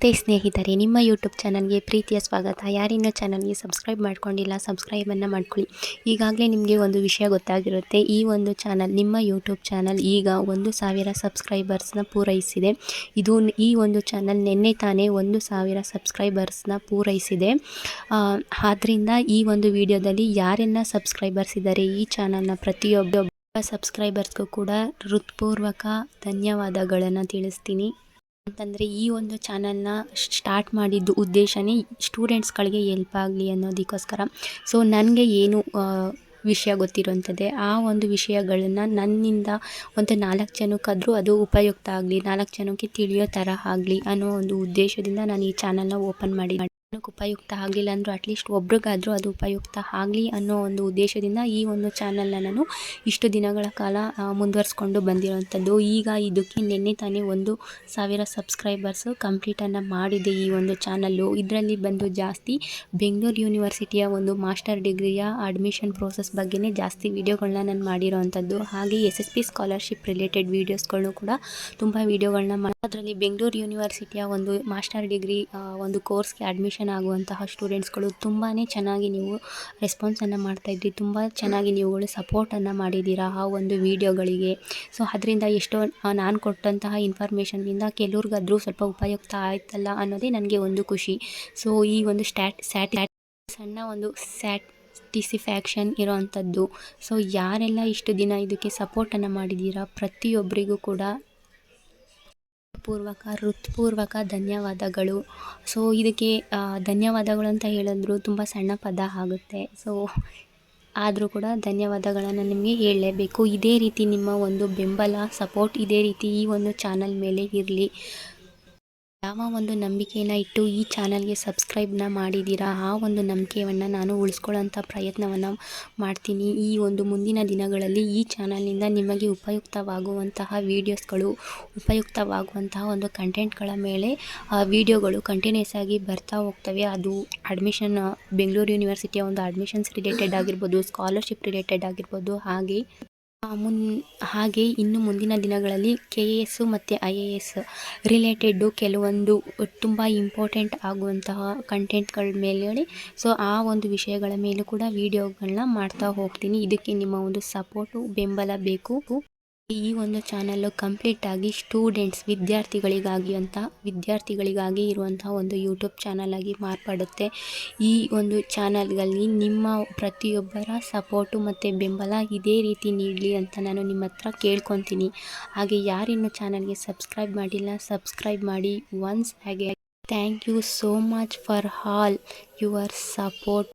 ಮತ್ತೆ ಸ್ನೇಹಿತರೆ, ನಿಮ್ಮ ಯೂಟ್ಯೂಬ್ ಚಾನಲ್ಗೆ ಪ್ರೀತಿಯ ಸ್ವಾಗತ. ಯಾರಿನ್ನೂ ಚಾನಲ್ಗೆ ಸಬ್ಸ್ಕ್ರೈಬ್ ಮಾಡ್ಕೊಂಡಿಲ್ಲ ಸಬ್ಸ್ಕ್ರೈಬನ್ನು ಮಾಡ್ಕೊಳ್ಳಿ. ಈಗಾಗಲೇ ನಿಮಗೆ ಒಂದು ವಿಷಯ ಗೊತ್ತಾಗಿರುತ್ತೆ. ಈ ಒಂದು ಚಾನಲ್ ನಿಮ್ಮ ಯೂಟ್ಯೂಬ್ ಚಾನಲ್ ಈಗ ಒಂದು ಸಾವಿರ ಸಬ್ಸ್ಕ್ರೈಬರ್ಸ್ನ ಪೂರೈಸಿದೆ. ಇದು ಈ ಒಂದು ಚಾನಲ್ ನಿನ್ನೆ ತಾನೇ ಒಂದು ಸಾವಿರ ಸಬ್ಸ್ಕ್ರೈಬರ್ಸ್ನ ಪೂರೈಸಿದೆ. ಆದ್ದರಿಂದ ಈ ಒಂದು ವಿಡಿಯೋದಲ್ಲಿ ಯಾರೆಲ್ಲ ಸಬ್ಸ್ಕ್ರೈಬರ್ಸ್ ಇದ್ದಾರೆ ಈ ಚಾನಲ್ನ ಪ್ರತಿಯೊಬ್ಬ ಸಬ್ಸ್ಕ್ರೈಬರ್ಸ್ಗೂ ಕೂಡ ಹೃತ್ಪೂರ್ವಕ ಧನ್ಯವಾದಗಳನ್ನು ತಿಳಿಸ್ತೀನಿ. ಅಂತಂದರೆ ಈ ಒಂದು ಚಾನಲ್ನ ಸ್ಟಾರ್ಟ್ ಮಾಡಿದ್ದು ಉದ್ದೇಶನೇ ಸ್ಟೂಡೆಂಟ್ಸ್ಗಳಿಗೆ ಎಲ್ಪ್ ಆಗಲಿ ಅನ್ನೋದಕ್ಕೋಸ್ಕರ. ಸೊ ನನಗೆ ಏನು ವಿಷಯ ಗೊತ್ತಿರುವಂಥದ್ದೆ, ಆ ಒಂದು ವಿಷಯಗಳನ್ನು ನನ್ನಿಂದ ಒಂದು ನಾಲ್ಕು ಜನಕ್ಕಾದರೂ ಅದು ಉಪಯುಕ್ತ ಆಗಲಿ, ನಾಲ್ಕು ಜನಕ್ಕೆ ತಿಳಿಯೋ ಥರ ಆಗಲಿ ಅನ್ನೋ ಒಂದು ಉದ್ದೇಶದಿಂದ ನಾನು ಈ ಚಾನಲ್ನ ಓಪನ್ ಮಾಡಿ ಜನಕ್ಕೆ ಉಪಯುಕ್ತ ಆಗಲಿಲ್ಲ ಅಂದರೂ ಅಟ್ಲೀಸ್ಟ್ ಒಬ್ರಿಗಾದರೂ ಅದು ಉಪಯುಕ್ತ ಆಗಲಿ ಅನ್ನೋ ಒಂದು ಉದ್ದೇಶದಿಂದ ಈ ಒಂದು ಚಾನಲ್ನ ನಾನು ಇಷ್ಟು ದಿನಗಳ ಕಾಲ ಮುಂದುವರಿಸ್ಕೊಂಡು ಬಂದಿರೋವಂಥದ್ದು ಈಗ ಇದಕ್ಕೆ ನಿನ್ನೆ ತಾನೇ ಒಂದು ಸಾವಿರ ಸಬ್ಸ್ಕ್ರೈಬರ್ಸು ಕಂಪ್ಲೀಟನ್ನು ಮಾಡಿದೆ ಈ ಒಂದು ಚಾನಲ್ಲು ಇದರಲ್ಲಿ ಬಂದು ಜಾಸ್ತಿ ಬೆಂಗಳೂರು ಯೂನಿವರ್ಸಿಟಿಯ ಒಂದು ಮಾಸ್ಟರ್ ಡಿಗ್ರಿಯ ಅಡ್ಮಿಷನ್ ಪ್ರೋಸೆಸ್ ಬಗ್ಗೆನೇ ಜಾಸ್ತಿ ವೀಡಿಯೋಗಳನ್ನ ನಾನು ಮಾಡಿರೋವಂಥದ್ದು ಹಾಗೆ S S P scholarship related ವೀಡಿಯೋಸ್ಗಳು ಕೂಡ ತುಂಬ ವೀಡಿಯೋಗಳನ್ನ ಅದರಲ್ಲಿ ಬೆಂಗಳೂರು ಯೂನಿವರ್ಸಿಟಿಯ ಒಂದು ಮಾಸ್ಟರ್ ಡಿಗ್ರಿ ಒಂದು ಕೋರ್ಸ್ಗೆ ಅಡ್ಮಿಷನ್ ಆಗುವಂತಹ ಸ್ಟೂಡೆಂಟ್ಸ್ಗಳು ತುಂಬಾ ಚೆನ್ನಾಗಿ ನೀವು ರೆಸ್ಪಾನ್ಸನ್ನು ಮಾಡ್ತಾಯಿದ್ರಿ ತುಂಬ ಚೆನ್ನಾಗಿ ನೀವುಗಳು ಸಪೋರ್ಟನ್ನು ಮಾಡಿದ್ದೀರಾ ಆ ಒಂದು ವೀಡಿಯೋಗಳಿಗೆ ಸೊ ಅದರಿಂದ ಎಷ್ಟೋ ನಾನು ಕೊಟ್ಟಂತಹ ಇನ್ಫಾರ್ಮೇಷನ್ನಿಂದ ಕೆಲವ್ರಿಗಾದ್ರೂ ಸ್ವಲ್ಪ ಉಪಯುಕ್ತ ಆಯ್ತಲ್ಲ ಅನ್ನೋದೇ ನನಗೆ ಒಂದು ಖುಷಿ. ಸೊ ಈ ಒಂದು ಸ್ಟ್ಯಾಟ್ ಸ್ಯಾಟ್ ಸಣ್ಣ ಒಂದು ಸ್ಯಾಟ್ ಟಿಸಿಫ್ಯಾಕ್ಷನ್ ಇರೋವಂಥದ್ದು. ಸೊ ಯಾರೆಲ್ಲ ಇಷ್ಟು ದಿನ ಇದಕ್ಕೆ ಸಪೋರ್ಟನ್ನು ಮಾಡಿದ್ದೀರಾ ಪ್ರತಿಯೊಬ್ಬರಿಗೂ ಕೂಡ ಪೂರ್ವಕ ಹೃತ್ಪೂರ್ವಕ ಧನ್ಯವಾದಗಳು. ಸೊ ಇದಕ್ಕೆ ಧನ್ಯವಾದಗಳು ಅಂತ ಹೇಳಿದ್ರು ತುಂಬ ಸಣ್ಣ ಪದ ಆಗುತ್ತೆ. ಸೊ ಆದರೂ ಕೂಡ ಧನ್ಯವಾದಗಳನ್ನು ನಿಮಗೆ ಹೇಳಲೇಬೇಕು. ಇದೇ ರೀತಿ ನಿಮ್ಮ ಒಂದು ಬೆಂಬಲ ಸಪೋರ್ಟ್ ಇದೇ ರೀತಿ ಈ ಒಂದು ಚಾನಲ್ ಮೇಲೆ ಇರಲಿ. ಯಾವ ಒಂದು ನಂಬಿಕೆಯನ್ನು ಇಟ್ಟು ಈ ಚಾನಲ್ಗೆ ಸಬ್ಸ್ಕ್ರೈಬ್ನ ಮಾಡಿದ್ದೀರಾ ಆ ಒಂದು ನಂಬಿಕೆಯನ್ನು ನಾನು ಉಳಿಸ್ಕೊಳ್ಳೋಂಥ ಪ್ರಯತ್ನವನ್ನು ಮಾಡ್ತೀನಿ. ಈ ಒಂದು ಮುಂದಿನ ದಿನಗಳಲ್ಲಿ ಈ ಚಾನಲ್ನಿಂದ ನಿಮಗೆ ಉಪಯುಕ್ತವಾಗುವಂತಹ ವೀಡಿಯೋಸ್ಗಳು, ಉಪಯುಕ್ತವಾಗುವಂತಹ ಒಂದು ಕಂಟೆಂಟ್ಗಳ ಮೇಲೆ ವೀಡಿಯೋಗಳು ಕಂಟಿನ್ಯೂಸ್ ಆಗಿ ಬರ್ತಾ ಹೋಗ್ತವೆ. ಅದು ಅಡ್ಮಿಷನ್, ಬೆಂಗಳೂರು ಯೂನಿವರ್ಸಿಟಿಯ ಒಂದು ಅಡ್ಮಿಷನ್ಸ್ ರಿಲೇಟೆಡ್ ಆಗಿರ್ಬೋದು, ಸ್ಕಾಲರ್ಶಿಪ್ ರಿಲೇಟೆಡ್ ಆಗಿರ್ಬೋದು, ಹಾಗೆ ಮುನ್, ಹಾಗೆ ಇನ್ನು ಮುಂದಿನ ದಿನಗಳಲ್ಲಿ ಕೆ ಎ ಎಸ್ಸು ಮತ್ತು ಐ ಎ ಎಸ್ ರಿಲೇಟೆಡ್ಡು ಕೆಲವೊಂದು ತುಂಬ ಇಂಪಾರ್ಟೆಂಟ್ ಆಗುವಂತಹ ಕಂಟೆಂಟ್ಗಳ ಮೇಲೆ ಸೊ ಆ ಒಂದು ವಿಷಯಗಳ ಮೇಲೂ ಕೂಡ ವೀಡಿಯೋಗಳನ್ನ ಮಾಡ್ತಾ ಹೋಗ್ತೀನಿ. ಇದಕ್ಕೆ ನಿಮ್ಮ ಒಂದು ಸಪೋರ್ಟು ಬೆಂಬಲ ಬೇಕು. ಈ ಒಂದು ಚಾನಲು ಕಂಪ್ಲೀಟ್ ಆಗಿ ಸ್ಟೂಡೆಂಟ್ಸ್ ವಿದ್ಯಾರ್ಥಿಗಳಿಗಾಗಿ ಅಂತ, ವಿದ್ಯಾರ್ಥಿಗಳಿಗಾಗಿ ಇರುವಂತಹ ಒಂದು ಯೂಟ್ಯೂಬ್ ಚಾನಲ್ ಆಗಿ ಮಾರ್ಪಡುತ್ತೆ. ಈ ಒಂದು ಚಾನಲ್ಗಳಲ್ಲಿ ನಿಮ್ಮ ಪ್ರತಿಯೊಬ್ಬರ ಸಪೋರ್ಟು ಮತ್ತು ಬೆಂಬಲ ಇದೇ ರೀತಿ ನೀಡಲಿ ಅಂತ ನಾನು ನಿಮ್ಮ ಹತ್ರ ಕೇಳ್ಕೊತೀನಿ. ಹಾಗೆ ಯಾರಿನ್ನೂ ಚಾನಲ್ಗೆ ಸಬ್ಸ್ಕ್ರೈಬ್ ಮಾಡಿಲ್ಲ, ಸಬ್ಸ್ಕ್ರೈಬ್ ಮಾಡಿ. ಒನ್ಸ್ ಹಾಗೆ, thank you so much for all your support.